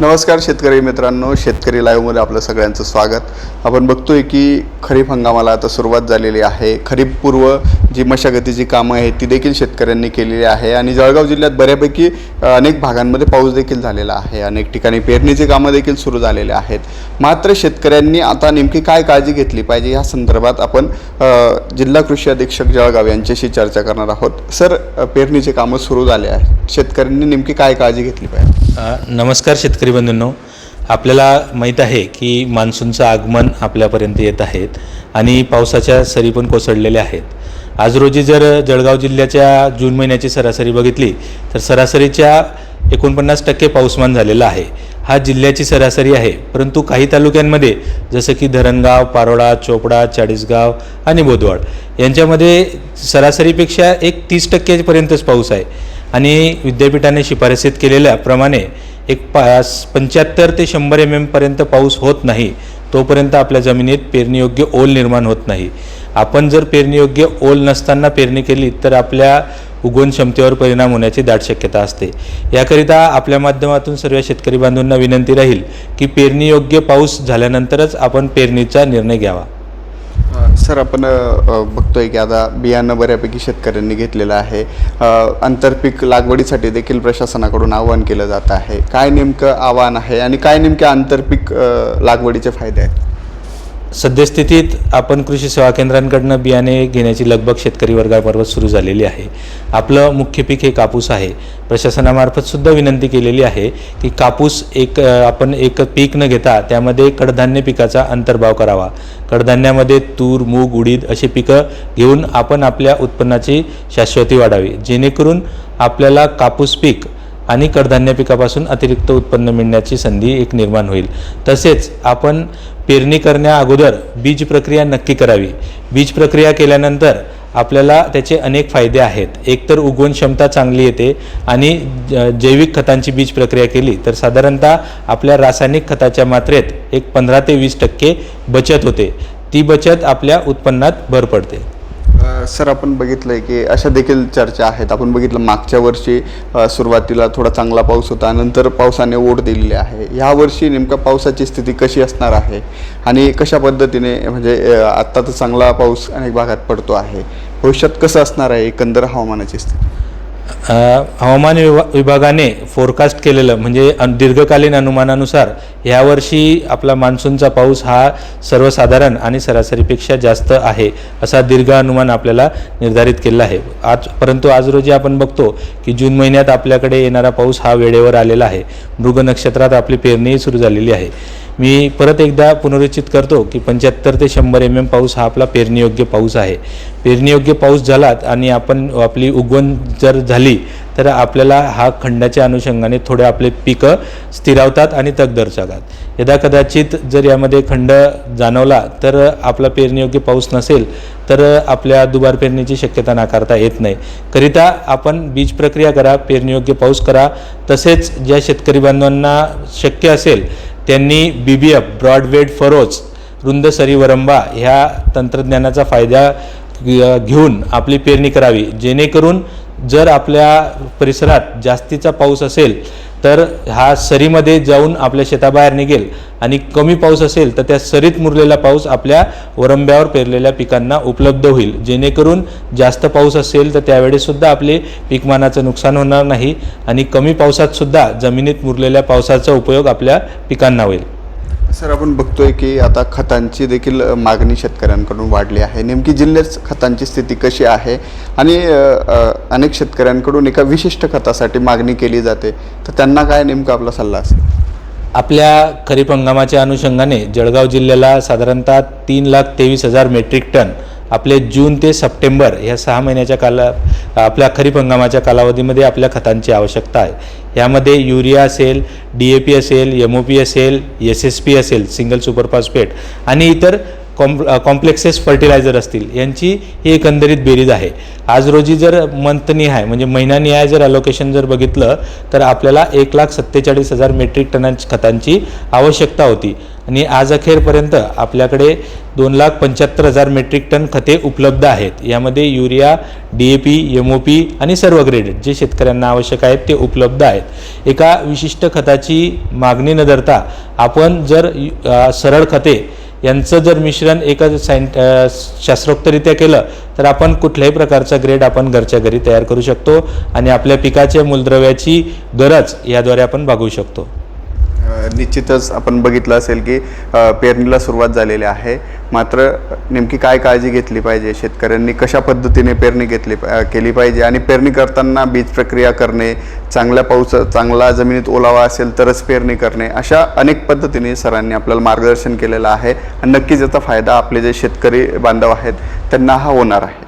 नमस्कार शेतकरी मित्रांनो शेतकरी लाईव्हमध्ये आपलं सगळ्यांचं स्वागत. आपण बघतोय की खरीप हंगामाला आता सुरुवात झालेली आहे. खरीपपूर्व जी मशागतीची कामं आहेत ती देखील शेतकऱ्यांनी केलेली आहे. आणि जळगाव जिल्ह्यात बऱ्यापैकी अनेक भागांमध्ये पाऊस देखील झालेला आहे. अनेक ठिकाणी पेरणीची कामं देखील सुरू झालेले आहेत. मात्र शेतकऱ्यांनी आता नेमकी काय काळजी घेतली पाहिजे या संदर्भात आपण जिल्हा कृषी अधीक्षक जळगाव यांच्याशी चर्चा करणार आहोत. सर पेरणीचे कामं सुरू झाले आहेत. शेतकऱ्यांनी नेमकी काय काळजी घेतली पाहिजे? नमस्कार शेतकरी बंधूंनो आपल्याला माहीत आहे की मान्सूनचं आगमन आपल्यापर्यंत येत आहेत आणि पावसाच्या सरी पण कोसळलेल्या आहेत. आज रोजी जर जळगाव जिल्ह्याच्या जून महिन्याची सरासरी बघितली तर सरासरीच्या एकोणपन्नास टक्के पाऊसमान झालेला आहे. हा जिल्ह्याची सरासरी आहे परंतु काही तालुक्यांमध्ये जसं की धरणगाव पारोळा चोपडा चाळीसगाव आणि बोदवाड यांच्यामध्ये सरासरीपेक्षा एक तीस टक्केपर्यंतच पाऊस आहे. आणि विद्यापीठाने शिफारसीत केलेल्याप्रमाणे एक पाच पंच्याहत्तर ते शंभर एम एमपर्यंत पाऊस होत नाही तोपर्यंत आपल्या जमिनीत पेरणीयोग्य ओल निर्माण होत नाही. आपण जर पेरणीयोग्य ओल नसताना पेरणी केली तर आपल्या उगवण क्षमतेवर परिणाम होण्याची दाट शक्यता असते. याकरिता आपल्या माध्यमातून सर्व शेतकरी बांधवांना विनंती राहील की पेरणीयोग्य पाऊस झाल्यानंतरच आपण पेरणीचा निर्णय घ्यावा. सर आपण बघतोय की आता बियाणं बऱ्यापैकी शेतकऱ्यांनी घेतलेलं आहे. आंतरपीक लागवडीसाठी देखील प्रशासनाकडून आवाहन केलं जात आहे. काय नेमकं आव्हान आहे आणि काय नेमके आंतरपीक लागवडीचे फायदे आहेत? सद्यस्थितीत आपण कृषी सेवा केंद्रांकडनं बियाणे घेण्याची लगबग शेतकरी वर्गाबरोबर सुरू झालेली आहे. आपलं मुख्य पीक हे कापूस आहे. प्रशासनामार्फत सुद्धा विनंती केलेली आहे की कापूस एक आपण एक पीक न घेता त्यामध्ये कडधान्य पिकाचा अंतर्भाव करावा. कडधान्यामध्ये तूर मूग उडीद अशी पिकं घेऊन आपण आपल्या उत्पन्नाची शाश्वती वाढावी. जेणेकरून आपल्याला कापूस पीक आणि कडधान्य पिकापासून अतिरिक्त उत्पन्न मिळण्याची संधी एक निर्माण होईल. तसेच आपण पेरणी करण्या अगोदर बीज प्रक्रिया नक्की करावी. बीज प्रक्रिया केल्यानंतर आपल्याला त्याचे अनेक फायदे आहेत. एकतर उगवण क्षमता चांगली येते आणि ज- जैविक खतांची बीज प्रक्रिया केली तर साधारणतः आपल्या रासायनिक खताच्या मात्रेत एक पंधरा ते वीस टक्के बचत होते. ती बचत आपल्या उत्पन्नात भर पडते. सर आपण बघितलंय की अशा देखील चर्चा आहेत. आपण बघितलं मागच्या वर्षी सुरुवातीला थोडा चांगला पाऊस होता नंतर पावसाने ओढ दिलेली आहे. ह्या वर्षी नेमका पावसाची स्थिती कशी असणार आहे आणि कशा पद्धतीने म्हणजे आत्ता तर चांगला पाऊस अनेक भागात पडतो आहे. भविष्यात कसं असणार आहे एकंदर हवामानाची स्थिती? हवामान विभा विभागाने फोरकास्ट केलेलं म्हणजे दीर्घकालीन अनुमानानुसार यावर्षी आपला मान्सूनचा पाऊस हा सर्वसाधारण आणि सरासरीपेक्षा जास्त आहे असा दीर्घ अनुमान आपल्याला निर्धारित केलेला आहे. आज परंतु आज रोजी आपण बघतो की जून महिन्यात आपल्याकडे येणारा पाऊस हा वेळेवर आलेला आहे. मृग नक्षत्रात आपली पेरणीही सुरू झालेली आहे. मी परत एकदा पुनरुच्चित करतो की पंच्याहत्तर ते शंभर एम एम पाऊस हा आपला पेरणीयोग्य पाऊस आहे. पेरणीयोग्य पाऊस झालात आणि आपण आपली उगवण जर झाली तर आपल्याला हा खंडाच्या अनुषंगाने थोडे आपले पिकं स्थिरावतात आणि तग दर्शवतात यदा कदाचित जर यामध्ये खंड जाणवला तर आपला पेरणीयोग्य पाऊस नसेल तर आपल्या दुबार पेरणीची शक्यता नाकारता येत नाही. करिता आपण बीज प्रक्रिया करा पेरणीयोग्य पाऊस करा. तसेच ज्या शेतकरी बांधवांना शक्य असेल त्यांनी बी बी एफ ब्रॉडवेड फरोज रुंद सरीवरंबा ह्या तंत्रज्ञानाचा फायदा घेऊन आपली पेरणी करावी. जेणेकरून जर आपल्या परिसरात जास्तीचा पाऊस असेल तर हा सरीमध्ये जाऊन आपल्या शेताबाहेर निघेल आणि कमी पाऊस असेल तर त्या सरीत मुरलेला पाऊस आपल्या वरंब्यावर पेरलेल्या पिकांना उपलब्ध होईल. जेणेकरून जास्त पाऊस असेल तर त्यावेळीसुद्धा आपले पीकमानाचं नुकसान होणार नाही आणि कमी पावसातसुद्धा जमिनीत मुरलेल्या पावसाचा उपयोग आपल्या पिकांना होईल. सर आपण बघतोय की आता खतांची देखील मागणी शेतकऱ्यांकडून वाढली आहे. नेमकी जिल्ह्यात खतांची स्थिती कशी आहे? आणि अनेक शेतकऱ्यांकडून एका विशिष्ट खतासाठी मागणी केली जाते. तर त्यांना काय नेमका आपला सल्ला असेल? आपल्या खरीप हंगामाच्या अनुषंगाने जळगाव जिल्ह्याला साधारणतः तीन लाख तेवीस हजार मेट्रिक टन आपले जून ते सप्टेंबर ह्या सहा महिन्याच्या काला आपल्या खरीप हंगामाच्या कालावधीमध्ये आपल्या खतांची आवश्यकता आहे. यामध्ये युरिया असेल डी ए पी असेल एम ओ पी असेल एस एस पी असेल सिंगल सुपर फॉस्फेट आणि इतर कॉम कॉम्प्लेक्सेस फर्टिलायझर असतील यांची ही एकंदरीत बेरीज आहे. आज रोजी जर मंथनिहाय म्हणजे महिन्यानिहाय जर अलोकेशन जर बघितलं तर आपल्याला एक लाख सत्तेचाळीस हजार मेट्रिक टन खतांची आवश्यकता होती. आणि आज अखेरपर्यंत आपल्याकडे दोन लाख पंच्याहत्तर हजार मेट्रिक टन खते उपलब्ध आहेत. यामध्ये urea D A P M O P आणि सर्व ग्रेड जे शेतकऱ्यांना आवश्यक आहेत ते उपलब्ध आहेत. एका विशिष्ट खताची मागणी न धरता आपण जर यु- सरळ खते यांचं जर मिश्रण एका सायंट शास्त्रोक्तरित्या केलं तर आपण कुठल्याही प्रकारचा ग्रेड आपण घरच्या घरी तयार करू शकतो आणि आपल्या पिकाच्या मूलद्रव्याची गरज याद्वारे आपण भागवू शकतो. निश्चितच आपण बघितलं असेल की पेरणीला सुरुवात झालेली आहे. मात्र नेमकी काय काळजी घेतली पाहिजे? शेतकऱ्यांनी कशा पद्धतीने पेरणी घेतली केली पाहिजे? आणि पेरणी करताना बीज प्रक्रिया करणे चांगल्या पाऊस चांगला जमिनीत ओलावा असेल तरच पेरणी करणे अशा अनेक पद्धतीने सरांनी आपल्याला मार्गदर्शन केलेलं आहे. आणि नक्कीच याचा फायदा आपले जे शेतकरी बांधव आहेत त्यांना हा होणार आहे.